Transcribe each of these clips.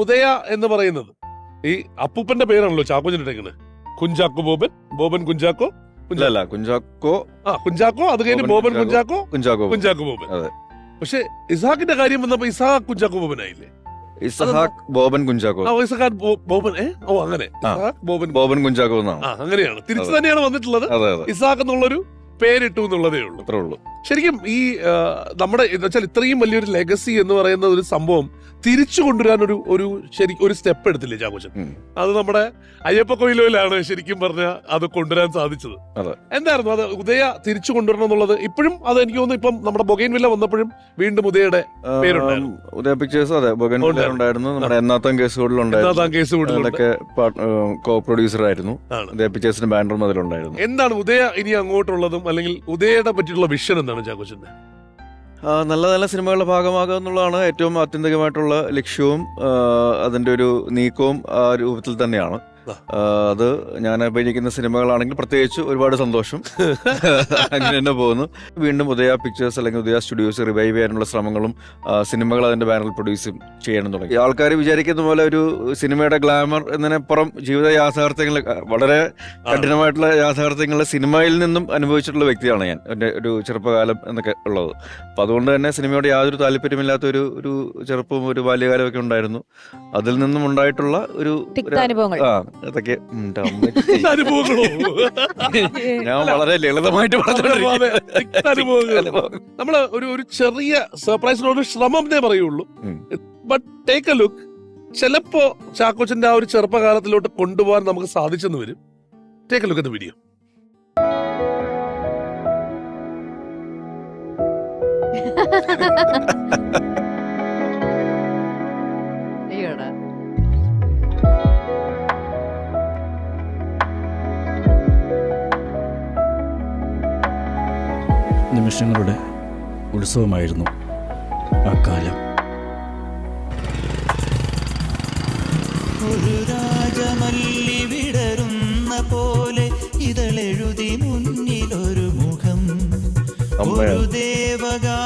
ഉദയ എന്ന് പറയുന്നത്. ഈ അപ്പൂപ്പന്റെ പേരാണല്ലോ ചാക്കോച്ചൻ ഇട്ടേക്കുന്നത് കുഞ്ചാക്കോ ബോബൻ? ബോബൻ കുഞ്ചാക്കോ? ഇല്ല കുഞ്ചാക്കോ ആ കുഞ്ചാക്കോ അത് കഴിഞ്ഞ് ബോബൻ ബോബൻ കുഞ്ചാക്കോ. കുഞ്ചാക്കോ? കുഞ്ചാക്കോ ബോബൻ. പക്ഷെ ഇസാഖിന്റെ കാര്യം വന്നപ്പോ ഇസാഖ് കുഞ്ചാക്കോ ബോബനായില്ലേ? ഇസഹാക്ക് ബോബൻ കുഞ്ചാക്കോ. ബോബൻ ഓ അങ്ങനെ. ബോബൻ ബോബൻ കുഞ്ചാക്കോ എന്നാണ്. അങ്ങനെയാണ്. തിരിച്ചു തന്നെയാണ് വന്നിട്ടുള്ളത്. ഇസാഖ് എന്നുള്ളൊരു പേരിട്ടു എന്നുള്ളതേ ഉള്ളൂ. അത്രേ ഉള്ളൂ. ശരിക്കും ഈ നമ്മുടെ വെച്ചാൽ ഇത്രയും വലിയൊരു ലെഗസി എന്ന് പറയുന്ന ഒരു സംഭവം തിരിച്ചു കൊണ്ടുവരാൻ ഒരു ഒരു ശരി ഒരു സ്റ്റെപ്പ് എടുത്തില്ലേ ചാക്കോച്ചൻ അത് നമ്മുടെ അയ്യപ്പ കൊയിലോയിലാണ് ശരിക്കും പറഞ്ഞ അത് കൊണ്ടുവരാൻ സാധിച്ചത്. എന്തായിരുന്നു? അത് ഉദയ തിരിച്ചു കൊണ്ടുവരണം എന്നുള്ളത് ഇപ്പോഴും അത് എനിക്ക് തോന്നുന്നു ഇപ്പം നമ്മുടെ ബൊഗൈൻ വില്ല വന്നപ്പോഴും വീണ്ടും ഉദയയുടെ പേരുണ്ടായിരുന്നു. ഉദയ പിക്ചേഴ്സ് അതെ ബോഗൻ ഉണ്ടായിരുന്നു. ഉണ്ടായിരുന്നു. നമ്മുടെ എന്നാത്തം കേസ് കൂടുതലൊക്കെ കോ പ്രൊഡ്യൂസർ ആയിരുന്നു. ഉദയ പിക്ചേഴ്സിന്റെ ബാനറും അതിലുണ്ടായിരുന്നു എന്താണ് ഉദയ ഇനി അങ്ങോട്ടുള്ളതും അല്ലെങ്കിൽ ഉദയയുടെ പറ്റിയുള്ള വിഷൻ എന്താണ് ചാക്കോച്ചന്റെ നല്ല നല്ല സിനിമകളുടെ ഭാഗമാകുക എന്നുള്ളതാണ് ഏറ്റവും ആത്യന്തികമായിട്ടുള്ള ലക്ഷ്യവും അതിന്റെ ഒരു നീക്കവും ആ രൂപത്തിൽ തന്നെയാണ്. അത് ഞാൻ അഭിനയിക്കുന്ന സിനിമകളാണെങ്കിൽ പ്രത്യേകിച്ച് ഒരുപാട് സന്തോഷം. അങ്ങനെ തന്നെ പോകുന്നു. വീണ്ടും ഉദയ പിക്ചേഴ്സ് അല്ലെങ്കിൽ ഉദയ സ്റ്റുഡിയോസ് റിവൈവ് ചെയ്യാനുള്ള ശ്രമങ്ങളും സിനിമകൾ അതിന്റെ ബാനറിൽ പ്രൊഡ്യൂസ് ചെയ്യണം തുടങ്ങി. ആൾക്കാർ വിചാരിക്കുന്ന പോലെ ഒരു സിനിമയുടെ ഗ്ലാമർ എന്നതിനപ്പുറം ജീവിത യാഥാർത്ഥ്യങ്ങൾ വളരെ കഠിനമായിട്ടുള്ള യാഥാർത്ഥ്യങ്ങൾ സിനിമയിൽ നിന്നും അനുഭവിച്ചിട്ടുള്ള വ്യക്തിയാണ് ഞാൻ. എന്റെ ഒരു ചെറുപ്പകാലം എന്നൊക്കെ ഉള്ളത്. അപ്പൊ അതുകൊണ്ട് തന്നെ സിനിമയോട് യാതൊരു താല്പര്യമില്ലാത്ത ഒരു ഒരു ചെറുപ്പം ഒരു ബാല്യകാലമൊക്കെ ഉണ്ടായിരുന്നു. അതിൽ നിന്നും ഉണ്ടായിട്ടുള്ള ഒരു ആ അതൊക്കെ അനുഭവങ്ങളോ ഞാൻ വളരെ ലളിതമായിട്ട്. നമ്മൾ ഒരു ഒരു ചെറിയ സർപ്രൈസിനോട് ശ്രമം പറയുള്ളൂ. ബട്ട് ടേക്ക് എ ലുക്ക് ചിലപ്പോ ചാക്കോച്ചന്റെ ആ ഒരു ചെറുപ്പകാലത്തിലോട്ട് കൊണ്ടുപോകാൻ നമുക്ക് സാധിച്ചെന്ന് വരും. ടേക്ക് എ ലുക്ക് എന്ന വീഡിയോ അയ്യോടാ നിമിഷങ്ങളുടെ ഉത്സവമായിരുന്നു ആ കാലം. ഒരു രാജമല്ലി വിടരുന്ന പോലെ ഇതളെഴുതി മുന്നിലൊരു മുഖം. ഒരു ദേവഗാനമുടലാർന്ന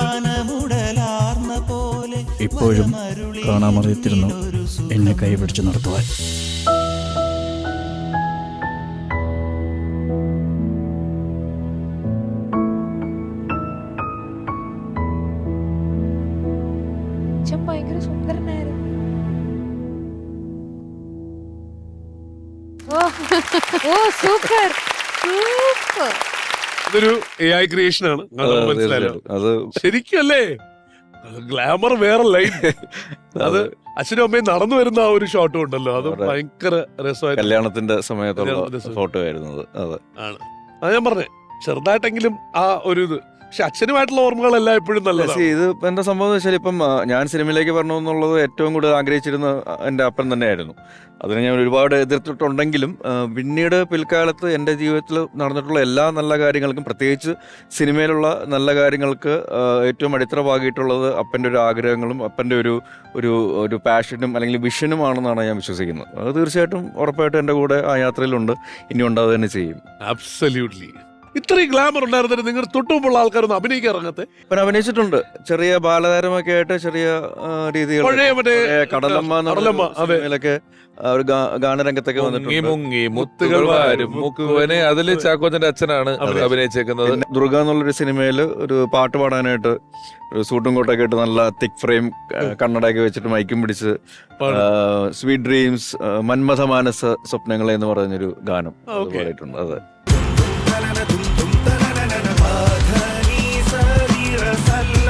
പോലെ ഇപ്പോഴും കാണാമറിയത്തിരുന്നു എന്നെ കൈപിടിച്ച് നടത്തുവാൻ. ഓ. ഓ സൂപ്പർ. സൂപ്പർ. ഇതൊരു എ ഐ ക്രിയേഷൻ ആണ്. അതെ, അത് അതെ, അത് ശരിക്കും അല്ലേ? ഗ്ലാമർ വേറെ ലൈൻ അത്. അച്ഛനും അമ്മയും നടന്നു വരുന്ന ആ ഒരു ഷോട്ടും ഉണ്ടല്ലോ. അത്. ഭയങ്കര രസമായി കല്യാണത്തിന്റെ സമയത്തുള്ള സമയത്ത്. ഫോട്ടോ ആയിരുന്നു അത്. ആണ്. അത് ഞാൻ പറഞ്ഞേ ചെറുതായിട്ടെങ്കിലും ആ ഒരു ഇത് പക്ഷെ അച്ഛനുമായിട്ടുള്ള ഓർമ്മകളെല്ലാം എപ്പോഴും നല്ല ഇത് എന്റെ സംഭവം എന്ന് വെച്ചാൽ ഇപ്പം ഞാൻ സിനിമയിലേക്ക് വരണം എന്നുള്ളത് ഏറ്റവും കൂടുതൽ ആഗ്രഹിച്ചിരുന്ന എന്റെ അപ്പൻ തന്നെയായിരുന്നു. അതിനെ ഞാൻ ഒരുപാട് എതിർത്തിട്ടുണ്ടെങ്കിലും പിന്നീട് പിൽക്കാലത്ത് എന്റെ ജീവിതത്തിൽ നടന്നിട്ടുള്ള എല്ലാ നല്ല കാര്യങ്ങൾക്കും പ്രത്യേകിച്ച് സിനിമയിലുള്ള നല്ല കാര്യങ്ങൾക്ക് ഏറ്റവും അടിത്തറ പാകിയിട്ടുള്ളത് അപ്പന്റെ ഒരു ആഗ്രഹങ്ങളും അപ്പന്റെ ഒരു ഒരു ഒരു പാഷനും അല്ലെങ്കിൽ വിഷനുമാണെന്നാണ് ഞാൻ വിശ്വസിക്കുന്നത്. അത് തീർച്ചയായിട്ടും ഉറപ്പായിട്ടും എന്റെ കൂടെ ആ യാത്രയിലുണ്ട്. ഇനി ഉണ്ടാവുക തന്നെ ചെയ്യും. അബ്സല്യൂട്ട്ലി ഇത്രയും ഗ്ലാമർ ഉണ്ടായിരുന്നിട്ട് നിങ്ങൾ തൊട്ടുമുമ്പുള്ള ആൾക്കാരൊന്നും അഭിനയിക്കാൻ ഇറങ്ങത്തെ? അഭിനയിച്ചിട്ടുണ്ട്. ചെറിയ ബാലതാരമൊക്കെ ആയിട്ട് ചെറിയ രീതികൾ പഴയ മറ്റേ കടലമ്മ എന്ന് പറഞ്ഞ കടലമ്മ, അതെ. സിനിമയിലൊക്കെ ആ ഒരു ഗാ- ഗാനരംഗത്തൊക്കെ മുങ്ങി വന്നിട്ടുണ്ട്. മുങ്ങി മുത്തുകൾ വാരും മുക്കുവനെ അതിൽ ചാക്കോച്ചന്റെ അച്ഛനാണ് അഭിനയിച്ചേക്കുന്നത്. പിന്നെ ദുർഗ എന്നുള്ളൊരു സിനിമയിൽ ഒരു പാട്ട് പാടാനായിട്ട് ഒരു സൂട്ടും കോട്ടൊക്കെ ഇട്ട് നല്ല തിക് ഫ്രെയിം കണ്ണടയൊക്കെ വെച്ചിട്ട് മൈക്കും പിടിച്ച് പാടും. സ്വീറ്റ് ഡ്രീംസ് മന്മഥ മാനസ സ്വപ്നങ്ങളെ എന്ന് പറഞ്ഞൊരു ഗാനം അത്. പാടിയിട്ടുണ്ട്. അതെ. దుమ్ దుమ్ తన బాధ నీ శరీర సల్